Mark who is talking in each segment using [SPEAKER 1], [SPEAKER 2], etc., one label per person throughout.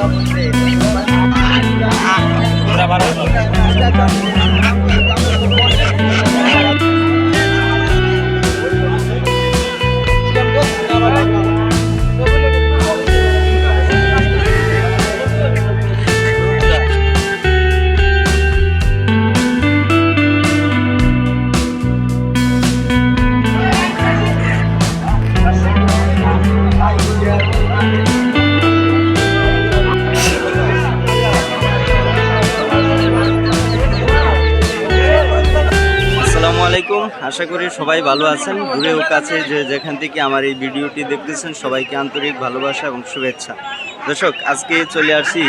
[SPEAKER 1] আসসালামু আশা করি সবাই ভালো আছেন। দূরে ও কাছে যে যেখান থেকে আমার এই ভিডিওটি দেখতেছেন, সবাইকে আন্তরিক ভালোবাসা এবং শুভেচ্ছা। দর্শক, আজকে চলে আসছি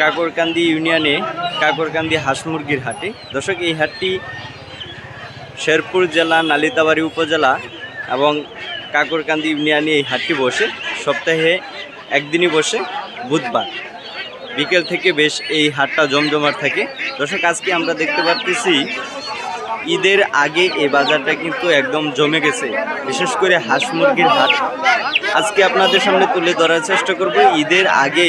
[SPEAKER 1] কাকরকান্দি ইউনিয়নে, কাকরকান্দি হাঁস মুরগির হাটে। দর্শক, এই হাটটি শেরপুর জেলা, নালিতাবাড়ি উপজেলা এবং কাকরকান্দি ইউনিয়নে এই হাটটি বসে। সপ্তাহে একদিনই বসে, বুধবার। বিকেল থেকে বেশ এই হাটটা জমজমাট থাকে। দর্শক, আজকে আমরা দেখতে পারতেছি ঈদের আগে এই বাজারটা কিন্তু একদম জমে গেছে। বিশেষ করে হাঁস মুরগির হাট। আজকে আপনাদের সামনে তুলে ধরার চেষ্টা করব, ঈদের আগে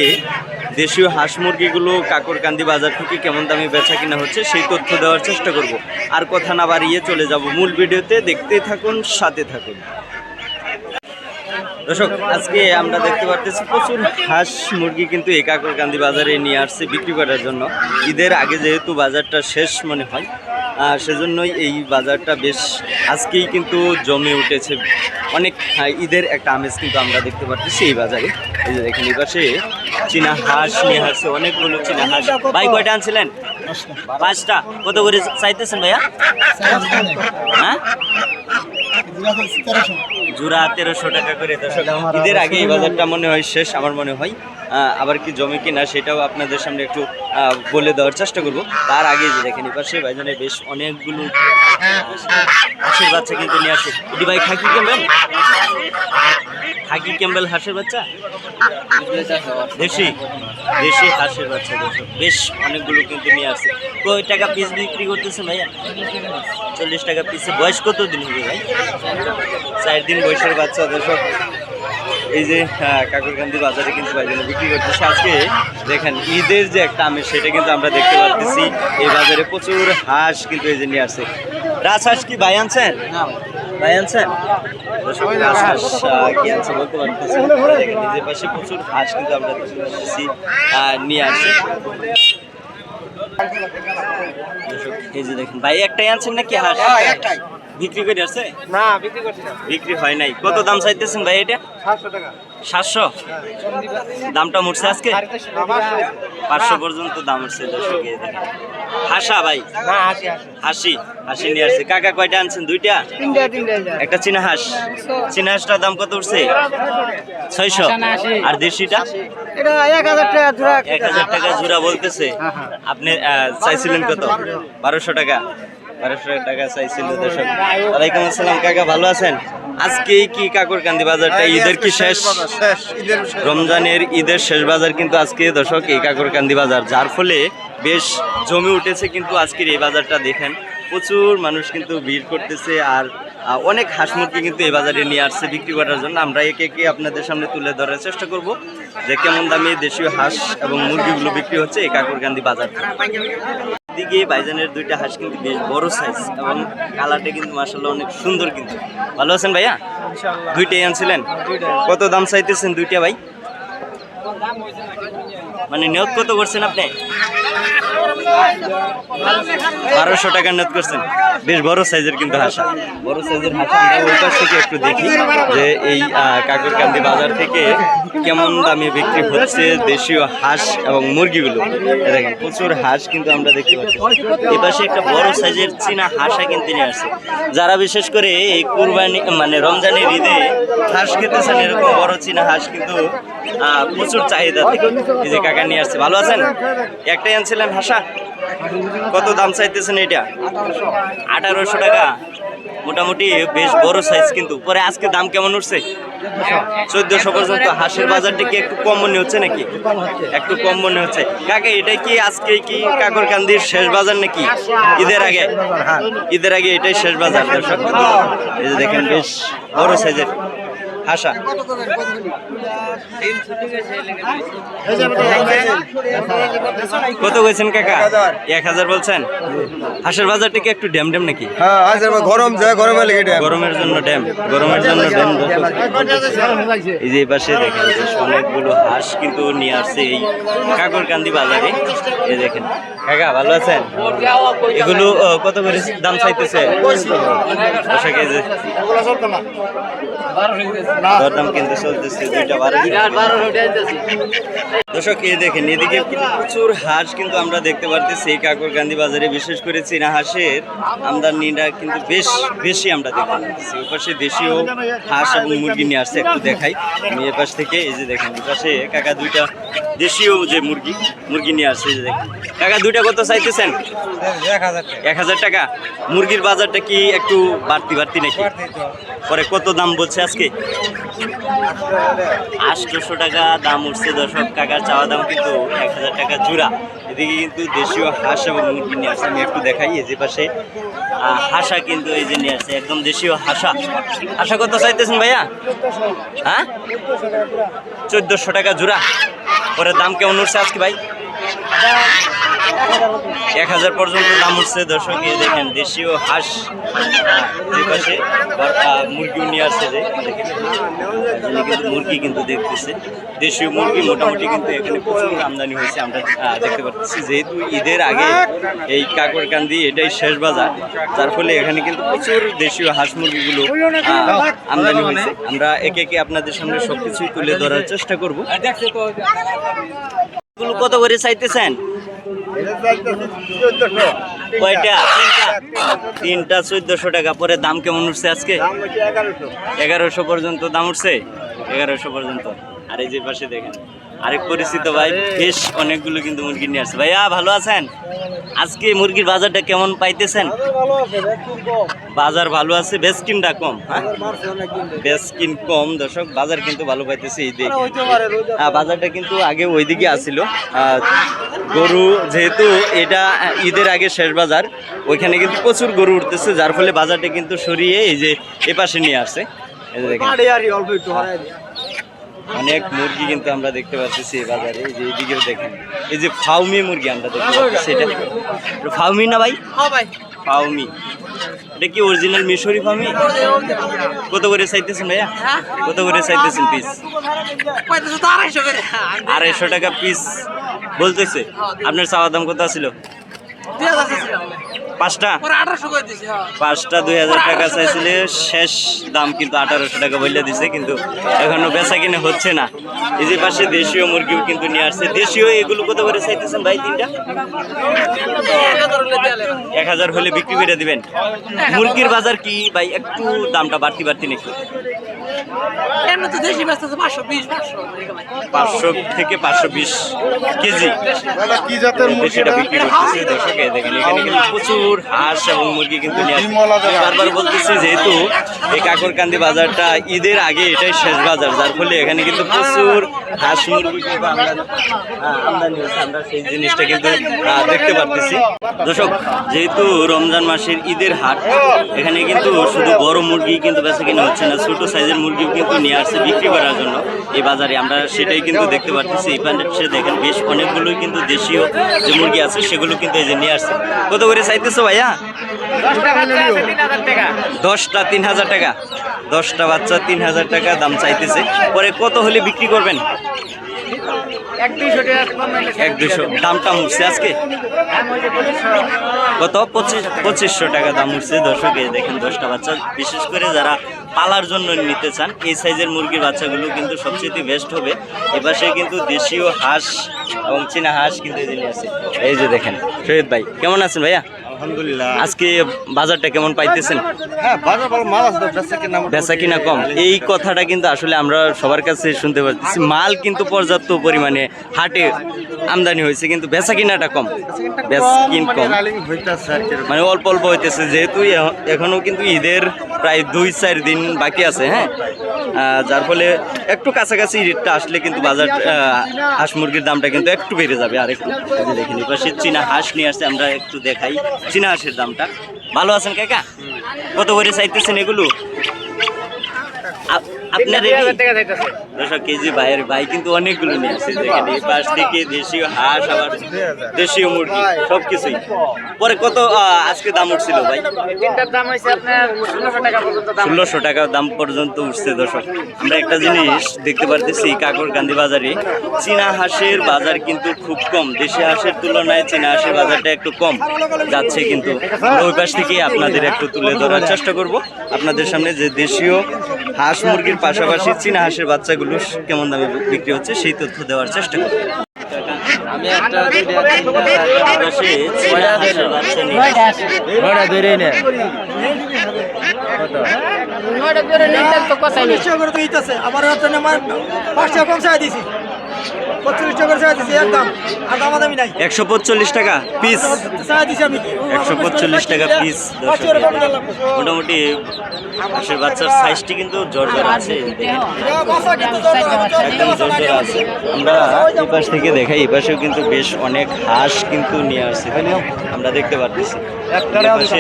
[SPEAKER 1] দেশীয় হাঁস মুরগিগুলো কাকরকান্দি বাজার থেকে কেমন দামে বেচা কিনা হচ্ছে সেই তথ্য দেওয়ার চেষ্টা করব। আর কথা না বাড়িয়ে চলে যাব মূল ভিডিওতে। দেখতে থাকুন, সাথে থাকুন। দর্শক, আজকে আমরা দেখতে পারতেছি প্রচুর হাঁস মুরগি কিন্তু এই কাকরকান্দি বাজারে নিয়ে আসছে বিক্রি করার জন্য। ঈদের আগে যেহেতু বাজারটা শেষ মনে হয় সেজন্যই এই বাজারটা বেশ আজকেই কিন্তু জমে উঠেছে। অনেক আহ, ঈদের একটা আমেজ কিন্তু আমরা দেখতে পাচ্ছি এই বাজারে। এই যে দেখেন পাশে চীনা হাঁস নিয়ে আসছে অনেকগুলো চীনা হাঁস। ভাই কয়টা আনছিলেন? পাঁচটা। কত করে চাইতেছেন ভাইয়া? হ্যাঁ? জোড়া তেরোশো টাকা করে দর্শক ঈদের আগে এই বাজারটা মনে হয় শেষ আমার মনে হয়। আবার কি জমি কিনা সেটাও আপনাদের সামনে একটু বলে দেওয়ার চেষ্টা করব। তার আগে যে দেখেন, এপাশে ভাইজানে বেশ অনেকগুলো হাঁসের বাচ্চা কিন্তু নিয়ে আসে। এটি ভাই খাকি ক্যাম্বেল? খাকি ক্যাম্বেল হাঁসের বাচ্চা? দেশি? দেশি হাঁসের বাচ্চা বেশ অনেকগুলো কিন্তু নিয়ে আসছে কয় টাকা পিস বিক্রি করতেছে ভাইয়া? চল্লিশ টাকা পিসে বয়স কত দিন হবে ভাই? চার দিন বয়সের বাচ্চা, দর্শক। এই যে কাকুরকান্দি বাজারে কিন্তু ভাইজানে বিক্রি করতেছে। আজকে দেখেন ঈদের যে একটা আমেজ সেটা কিন্তু আমরা দেখতে পাচ্ছি এই বাজারে প্রচুর হাঁস কিন্তু এই যে নিয়ে আসছে। রাজহাঁস কি ভাই আনছেন? ভাই আনছেন? দর্শক রাজহাঁস আহ, কি আনছে বলতে পারতেছি নিজের পাশে প্রচুর হাঁস কিন্তু আমরা দেখতে পাচ্ছি নিয়ে আসছে। এই যে দেখেন ভাই একটাই আনছেন নাকি হাঁস?
[SPEAKER 2] একটাই।
[SPEAKER 1] বিক্রি করে আসছে?
[SPEAKER 2] না বিক্রি করছি না।
[SPEAKER 1] বিক্রি হয় নাই। কত দাম চাইতেছেন ভাই এটা?
[SPEAKER 2] সাতশো টাকা।
[SPEAKER 1] সাতশো? দামটা মুড়ছে আজকে? পাঁচশো। পর্যন্ত দাম উঠছে দর্শক হাসা ভাই?
[SPEAKER 2] না
[SPEAKER 1] হাসি হাসি। নিয়ে আসছে। কাকা কয়টা আনছেন? দুইটা?
[SPEAKER 2] তিনটা তিনটা
[SPEAKER 1] একটা চীনা হাঁস। চীনা হাঁসটার দাম কত উঠছে? ছয়শো। আর দেশিটা?
[SPEAKER 2] এটা এক হাজার টাকা জোড়া
[SPEAKER 1] এক হাজার টাকা জোড়া বলতেছে। আপনি চাইছিলেন কত? বারোশো টাকা। বারোশো টাকা চাইছিল দর্শক। ওয়ালাইকুম আসসালাম কাকা ভালো আছেন? আজকে কি কাকরকান্দি বাজারটা? ঈদের কি শেষ রমজানের ঈদের শেষ বাজার কিন্তু আজকে দর্শক এই কাকরকান্দি বাজার। যার ফলে বেশ জমে উঠেছে কিন্তু আজকের এই বাজারটা দেখেন। প্রচুর মানুষ কিন্তু ভিড় করতেছে আর অনেক হাঁস মুরগি কিন্তু এই বাজারে নিয়ে আসছে বিক্রি করার জন্য। আমরা একে একে আপনাদের সামনে তুলে ধরার চেষ্টা করব যে কেমন দামে দেশীয় হাঁস এবং মুরগিগুলো বিক্রি হচ্ছে এই কাকরকান্দি বাজার। দিকে বাইজানের দুইটা হাঁস কিন্তু বেশ বড় সাইজ এবং কালারটা কিন্তু মাসাল্লাহ অনেক সুন্দর কিন্তু। ভালো আছেন ভাইয়া? দুইটাই আনছিলেন? কত দাম চাইতেছেন দুইটা ভাই? মানে নিয়োগ কত করছেন আপনি? বারোশো টাকা নিয়োগ করছেন। বেশ বড় সাইজের কিন্তু হাসা। বড় সাইজের হাসা আমরা ওই পাশ থেকে একটু দেখি যে এই কাকরকান্দি বাজার থেকে কেমন দামে বিক্রি হচ্ছে দেশীয় হাঁস এবং মুরগিগুলো। দেখেন, প্রচুর হাঁস কিন্তু আমরা দেখতে পাচ্ছি। এই পাশে একটা বড় সাইজের চীনা হাঁসা কিন্তু নিয়ে আসছে। যারা বিশেষ করে এই কুরবানি মানে রমজানের ঈদে হাঁস খেতেছেন, এরকম বড় চীনা হাঁস কিন্তু প্রচুর চাহিদা থেকে। এই যে কাকা নিয়ে আসছে, ভালো আছেন? একটাই আনছিলেন হাঁসা? কত দাম চাইতেছেন এটা? আঠারোশো টাকা। মোটামুটি বেশ বড় সাইজ কিন্তু। পরে আজকে দাম কেমন উঠছে? চোদ্দশো পর্যন্ত হাঁসের বাজারটা কি একটু কম মনে হচ্ছে নাকি? একটু কম মনে হচ্ছে। কাকা, এটা কি আজকে কি কাকরকান্দির শেষ বাজার নাকি? ঈদের আগে? ঈদের আগে এটাই শেষ বাজার, দর্শক। দেখেন, বেশ বড় সাইজের হাসা। কত কইছেন কাকা? এক হাজার বলছেন? হাঁসের বাজারটা কি একটু ড্যাম ড্যাম নাকি?
[SPEAKER 3] হ্যাঁ গরম যায় গরমে
[SPEAKER 1] গরমের জন্য ড্যাম গরমের জন্য ড্যাম এই যে পাশে দেখেন অনেকগুলো হাঁস কিন্তু নিয়ে আসছে এই কাকরকান্দি বাজারে। এই দেখেন কাকা ভালো আছেন? এগুলো কত করে দাম চাইতেছে? দরদাম কিন্তু চলতেছে দুইটা বারো দর্শক এই দেখেন এদিকে প্রচুর হাঁস কিন্তু আমরা দেখতে পারতেছি। এই কাকরকান্দি বাজারে বিশেষ করে চীনা হাঁসের আমদানিটা কিন্তু বেশ বেশি আমরা দেখতে পাচ্ছি। ওই পাশে দেশীয় হাঁস এবং মুরগি নিয়ে আসছে একটু দেখাই। আমি এ পাশ থেকে এই যে দেখেন এই পাশে কাকা দুইটা দেশীয় যে মুরগি মুরগি নিয়ে আসছে এই যে দেখেন। কাকা দুইটা কত চাইতেছেন?
[SPEAKER 2] এক হাজার টাকা।
[SPEAKER 1] মুরগির বাজারটা কি একটু বাড়তি বাড়তি নাকি? পরে কত দাম বলছে? আজকে? আটশোশো টাকা দাম উঠছে দর্শক, কাকার চাওয়া দাম কিন্তু এক হাজার টাকা জোড়া। এদিকে কিন্তু দেশীয় হাঁস এবং মুরগি নিয়ে আসছে, আমি একটু দেখাই, এই যে পাশে হাঁসা কিন্তু এই যে নিয়ে আসছে, একদম দেশীয় হাঁসা। হাঁসা কত চাইতেছেন ভাইয়া? হ্যাঁ? চোদ্দোশো টাকা জোড়া। পরে দাম কেমন উঠছে আজকে ভাই? এক হাজার পর্যন্ত দাম হচ্ছে দর্শক এই দেখেন দেশীয় হাঁস পাশে মুরগিও নিয়ে আসছে যে কিন্তু মুরগি কিন্তু দেখতেছে। দেশীয় মুরগি মোটামুটি কিন্তু এখানে প্রচুর আমদানি হয়েছে আমরা দেখতে পাচ্ছি যেহেতু ঈদের আগে এই কাকরকান্দি এটাই শেষ বাজার যার ফলে এখানে কিন্তু প্রচুর দেশীয় হাঁস মুরগিগুলো আমদানি হয়েছে। আমরা একে একে আপনাদের সামনে সবকিছুই তুলে ধরার চেষ্টা করব। কত করে চাইতেছেন? কয়টা? তিনটা। তিনটা চোদ্দশো টাকা। পরে দাম কেমন উঠছে আজকে? এগারোশো পর্যন্ত দাম উঠছে? এগারোশো পর্যন্ত। আর এই যে পাশে দেখেন আরেক পরিচিত ভাই বেশ অনেকগুলো কিন্তু মুরগি নিয়ে আসছে। ভাইয়া ভালো আছেন? আজকে মুরগির বাজারটা কেমন পাইতেছেন? বাজার ভালো আছে বেসকিনটা কম। হ্যাঁ? বেসকিন কম দর্শক বাজার কিন্তু ভালো পাইতেছে এই দিকে। হ্যাঁ বাজারটা কিন্তু আগে ওইদিকে আসছিল আহ, গরু যেহেতু এটা ঈদের আগে শেষ বাজার ওইখানে কিন্তু প্রচুর গরু উঠতেছে যার ফলে বাজারটা কিন্তু সরিয়ে এই যে এপাশে নিয়ে আসছে। এই যে দেখেন। অনেক মুরগি কিন্তু আমরা দেখতে পাচ্ছি এই বাজারে এই যে এইদিকেও দেখেন। এই যে ফাউমি মুরগি আমরা দেখতে পাচ্ছি এটা ফাউমি না ভাই?
[SPEAKER 2] হ্যাঁ ভাই।
[SPEAKER 1] ফাউমি। এটা কি অরিজিনাল মিশরি ফাউমি? কত করে চাইতেছেন ভাইয়া? কত করে চাইতেছেন পিস
[SPEAKER 2] আড়াইশো
[SPEAKER 1] টাকা পিস বলতেছে আপনার চাওয়া দাম কত ছিল পাঁচটা?
[SPEAKER 2] হ্যাঁ।
[SPEAKER 1] পাঁচটা দুই হাজার টাকা চাইছিলে শেষ দাম কিন্তু আঠারোশো টাকা বলে দিছে কিন্তু এখনও বেচা কিনে হচ্ছে না। এই যে পাশে দেশীয় মুরগিও কিন্তু নিয়ে আসছে। দেশীয় এগুলো কত করে চাইতেছেন ভাই তিনটা?
[SPEAKER 2] এক হাজার হলে
[SPEAKER 1] বিক্রি করে দিবেন। মুরগির বাজার কি? ভাই একটু দামটা বাড়তি বাড়তি নাকি?
[SPEAKER 2] এমনি তো দেশি ব্যস্ত আছে পাঁচশো বিশ পাঁচশো
[SPEAKER 1] পাঁচশো থেকে পাঁচশো বিশ কেজি।
[SPEAKER 3] কি জাতের
[SPEAKER 1] মুরগিটা বিক্রি করতেছে দর্শক দেখেন এখানে কিন্তু প্রচুর হাঁস এবং মুরগি কিন্তু। বারবার বলতেছি যেহেতু এই কাকরকান্দি বাজারটা ঈদের আগে এটাই শেষ বাজার যার ফলে এখানে কিন্তু প্রচুর হাঁস মুরগি কিন্তু আমরা আমদানি হচ্ছে আমরা সেই জিনিসটা কিন্তু দেখতে পারতেছি। দর্শক, যেহেতু রমজান মাসের ঈদের হাট, এখানে কিন্তু শুধু বড় মুরগি কিন্তু বেচা কিনা হচ্ছে না, ছোট সাইজের মুরগিও কিন্তু নিয়ে আসছে বিক্রি করার জন্য। এই বাজারে আমরা সেটাই কিন্তু দেখতে পারতেছি। এই পাশে দেখেন, বেশ অনেকগুলোই কিন্তু দেশীয় যে মুরগি আছে, সেগুলো কিন্তু এই যে নিয়ে আসছে। কত করে চাইতেছো ভাইয়া? দশটা তিন হাজার টাকা। দশটা বাচ্চা তিন হাজার টাকা দাম চাইতেছে। পরে কত হলে বিক্রি করবেন?
[SPEAKER 2] এক
[SPEAKER 1] দুশো দামটা উঠছে আজকে? কত? পঁচিশ পঁচিশশো টাকা দাম উঠছে দর্শক দেখেন দশটা বাচ্চা। বিশেষ করে যারা পালার জন্য নিতে চান এই সাইজের মুরগির বাচ্চাগুলো কিন্তু সবচেয়ে বেস্ট হবে। এপাশে কিন্তু দেশীয় হাঁস এবং চীনা হাঁস কিন্তু এই আছে। এই যে দেখেন শহীদ ভাই কেমন আছেন ভাইয়া?
[SPEAKER 3] আলহামদুলিল্লাহ।
[SPEAKER 1] আজকে বাজারটা কেমন পাইতেছেন?
[SPEAKER 3] হ্যাঁ বাজার ভালো মাল আছে বেচা কিনা
[SPEAKER 1] বেচা কিনা কম। এই কথাটা কিন্তু আসলে আমরা সবার কাছে শুনতে পাচ্ছি। মাল কিন্তু পর্যাপ্ত পরিমাণে হাটে আমদানি হয়েছে কিন্তু বেচা কিনাটা কম।
[SPEAKER 3] কি
[SPEAKER 1] মানে অল্প অল্প হইতেছে যেহেতু এখনও কিন্তু ঈদের প্রায় দুই চার দিন বাকি আছে হ্যাঁ? যার ফলে একটু কাছাকাছি রেটটা আসলে কিন্তু বাজার হাঁস মুরগির দামটা কিন্তু একটু বেড়ে যাবে। আর একটু দেখেন চীনা হাঁস নিয়ে আসছে আমরা একটু দেখাই। চীনা হাঁসের দামটা। ভালো আছেন কাকা? কত করে চাইতেছেন এগুলো। আপনার কেজি ভাইয়ের ভাই কিন্তু অনেকগুলো নিয়ে আসছে দেখেন এই পাশ থেকে দেশীয় হাঁস আবার দেশীয় মুরগি পরে কত আজকে দাম উঠছিল ভাই?
[SPEAKER 2] তিনটার দাম হয়েছে আপনার ষোলোশো টাকা পর্যন্ত দাম।
[SPEAKER 1] ষোলোশো টাকা দাম পর্যন্ত উঠছে দর্শক। আমরা একটা জিনিস দেখতে পারতেছি কাকর কান্দি বাজারে। চীনা হাঁসের বাজার কিন্তু খুব কম। দেশি হাঁসের তুলনায় চীনা হাঁসের বাজারটা একটু কম যাচ্ছে কিন্তু। ওই পাশ থেকে আপনাদের একটু তুলে ধরার চেষ্টা করব। আপনাদের সামনে যে দেশীয় হাঁস মুরগির পাশাপাশি চীনা হাঁসের বাচ্চাগুলো কেমন দামে বিক্রি হচ্ছে সেই তথ্য দেওয়ার চেষ্টা করব। আমি একটা দুইটা তিনটা বাচ্চা
[SPEAKER 2] করে তো
[SPEAKER 4] আমার হচ্ছে না আমার পাঁচ টাকা কম চাই দিছি।
[SPEAKER 1] একশো পঁচল্লিশ টাকা পিস একশো পঁচল্লিশ টাকা পিস। মোটামুটি হাঁসের বাচ্চার সাইজটি কিন্তু জোর জোর আছে একদম জোর জোর আছে। আমরা এই পাশ থেকে দেখাই এই পাশেও কিন্তু বেশ অনেক হাঁস কিন্তু নিয়ে আসছে। আমরা দেখতে পাচ্ছি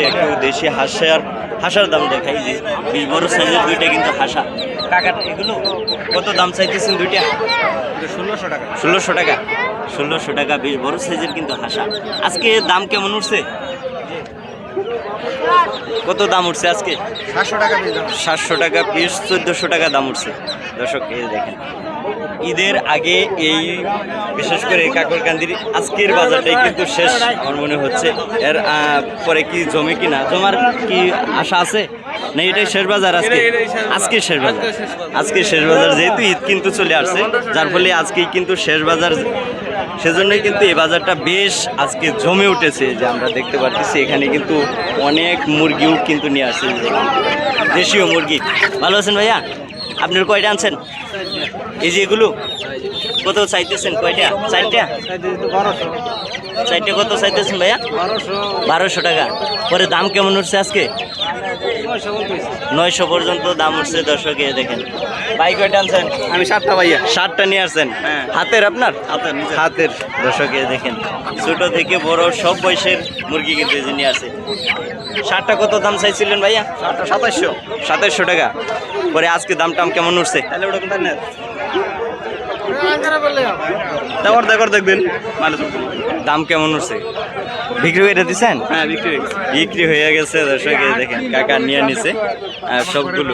[SPEAKER 1] একটু দেশি হাঁসের হাঁসার দাম দেখাই যে বিশ বড় সাইজের দুইটা কিন্তু হাসা। কাকার এগুলো? কত দাম চাইতেছেন দুইটা? ষোলোশো টাকা। ষোলোশো টাকা। ষোলোশো টাকা বেশ বড় সাইজের কিন্তু হাসা। আজকে দাম কেমন উঠছে? কত দাম উঠছে আজকে?
[SPEAKER 3] সাতশো টাকা
[SPEAKER 1] সাতশো টাকা পিস চোদ্দোশো টাকা দাম উঠছে। দর্শক এই দেখেন। ঈদের আগে এই বিশেষ করে কাকরকান্দির আজকের বাজারটাই কিন্তু শেষ আমার মনে হচ্ছে। এর পরে কি জমে কি না? জমার কি আশা আছে? না এটাই শেষ বাজার আজকে? আজকে শেষ বাজার। আজকে শেষ বাজার। যেহেতু ঈদ কিন্তু চলে আসছে যার ফলে আজকেই কিন্তু শেষ বাজার। সেজন্যই কিন্তু এই বাজারটা বেশ আজকে জমে উঠেছে যে আমরা দেখতে পাচ্ছি এখানে কিন্তু অনেক মুরগিও কিন্তু নিয়ে আসছে। দেশীয় মুরগি। ভালো আছেন ভাইয়া? আপনার কয়টা আনছেন? এই যে এগুলো কত চাইতেছেন? কয়টা? চারটা? চারটে কত চাইতেছেন ভাইয়া? বারোশো টাকা। পরে দাম কেমন উঠছে আজকে? নয়শো পর্যন্ত দাম উঠছে দর্শকে দেখেন। ভাই কয়টা আনছেন?
[SPEAKER 3] আমি সাতটা ভাইয়া।
[SPEAKER 1] ষাটটা নিয়ে আসছেন? হাতের আপনার? হাতের দর্শকে দেখেন ছোট থেকে বড় সব বয়সের মুরগি কিন্তু নিয়ে আসে। ষাটটা কত দাম চাইছিলেন ভাইয়া? সাতাশশো সাতাশশো টাকা। পরে আজকে দাম টাম কেমন উঠছে? তাহলে ওটা নেন। দাম কেমন উঠছে? বিক্রি করে দিচ্ছেন হ্যাঁ বিক্রি বিক্রি হয়ে গেছে দর্শকে দেখেন কাকা নিয়ে নিছে সবগুলো।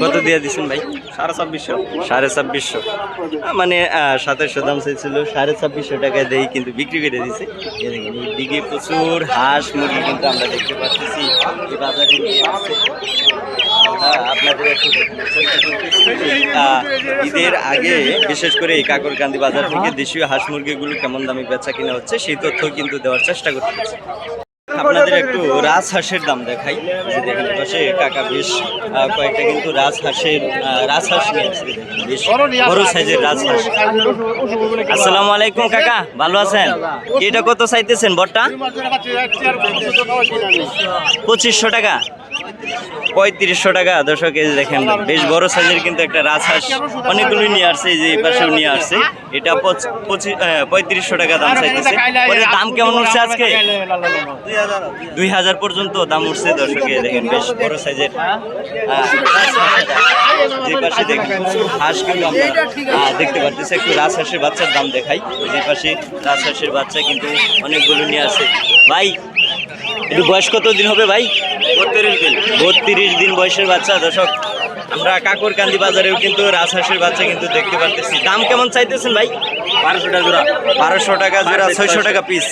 [SPEAKER 1] কত দিয়ে দিচ্ছেন ভাই? সাড়ে ছাব্বিশশো। সাড়ে ছাব্বিশশো। মানে সাতাশশো দাম চাইছিল সাড়ে ছাব্বিশশো টাকায় দেই কিন্তু বিক্রি করে দিছে। দেখেন এইদিকে প্রচুর হাঁস মুরগি কিন্তু আমরা দেখতে পাচ্ছি। এই বাজারে নিয়ে আসছে। আপনাদের ঈদের আগে বিশেষ করে এই কাকরকান্দি বাজার থেকে দেশীয় হাঁস মুরগিগুলো কেমন দামে বেচা কিনা হচ্ছে সেই তথ্য কিন্তু দেওয়ার চেষ্টা করতেছি। আপনাদের একটু রাজহাঁসের দাম দেখাই। যে দেখেন পাশে কাকা বেশ কয়েকটা কিন্তু রাজহাঁস নিয়ে আসছে। দেখেন, বেশ বড় সাইজের রাজহাঁস আসসালামু আলাইকুম কাকা ভালো আছেন? এটা কত চাইতেছেন বটটা? পঁচিশশো টাকা। পঁয়ত্রিশশো টাকা। দর্শক, এই দেখেন, বেশ বড় সাইজের কিন্তু একটা রাজহাঁস। অনেকগুলো নিয়ে আসছে যে পাশেও নিয়ে আসছে। এটা পঁচ- পঁচিশ পঁয়ত্রিশশো টাকা দাম চাইতেছে। দাম কেমন উঠছে আজকে? দুই হাজার পর্যন্ত দাম উঠছে, দর্শকে দেখেন, বেশ বড় সাইজের। যে পাশে দেখেন, হাঁস কিন্তু আমরা দেখতে পাচ্ছি একটু রাজহাঁসের বাচ্চার দাম দেখাই। যে পাশে রাজহাঁসের বাচ্চা কিন্তু অনেকগুলো নিয়ে আসে ভাই, একটু বয়স কত দিন হবে ভাই? বত্রিশ দিন। বয়সের বাচ্চা দর্শক আমরা কাকরকান্দি বাজারেও কিন্তু রাজহাঁসের বাচ্চা কিন্তু দেখতে পারতেছি। দাম কেমন চাইতেছেন ভাই? বারোশো টাকা জোড়া। বারোশো টাকা জোড়া ছয়শো টাকা। পিস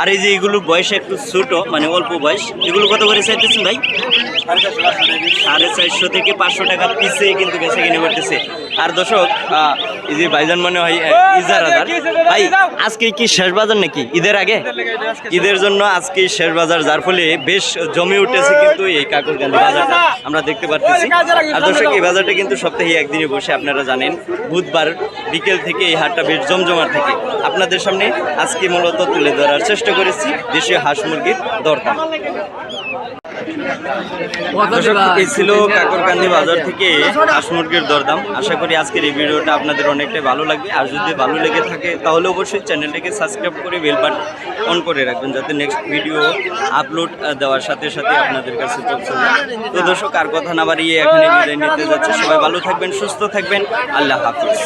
[SPEAKER 1] আর এই যে এগুলো বয়স একটু ছোটো মানে অল্প বয়স এগুলো কত করে চাইতেছেন ভাই? সাড়ে চারশো থেকে পাঁচশো টাকা পিসে কিন্তু বেছে কিনে করতেছে। আর দর্শক এই যে ভাইজান মনে হয় ইজারাদার। ভাই আজকে কি শেষ বাজার নাকি? ঈদের আগে? ঈদের জন্য আজকে শেষ বাজার যার ফলে বেশ জমে উঠেছে কিন্তু এই কাকুরকান্দি বাজারটা আমরা দেখতে পাচ্ছি আর দর্শক এই বাজারটা কিন্তু সপ্তাহে একদিনে বসে আপনারা জানেন বুধবার বিকেল থেকে এই হাটটা বেশ জমজমার থাকে। আপনাদের সামনে আজকে মূলত তুলে ধরার চেষ্টা করেছি দেশীয় হাঁস মুরগির দরদাম। দর্শক এই ছিল কাকরকান্দি বাজার থেকে হাঁস মুরগির দরদাম। আশা করি আজকের এই ভিডিওটা আপনাদের অনেকটাই ভালো লাগবে। আর যদি ভালো লেগে থাকে তাহলে অবশ্যই চ্যানেলটাকে সাবস্ক্রাইব করে বেল বাটন অন করে রাখবেন যাতে নেক্সট ভিডিও আপলোড দেওয়ার সাথে সাথে আপনাদের কাছে পৌঁছে যায়। তো দর্শক আর কথা না বাড়িয়ে এখানে বিদায় নিতে যাচ্ছে। সবাই ভালো থাকবেন সুস্থ থাকবেন। আল্লাহ হাফিজ।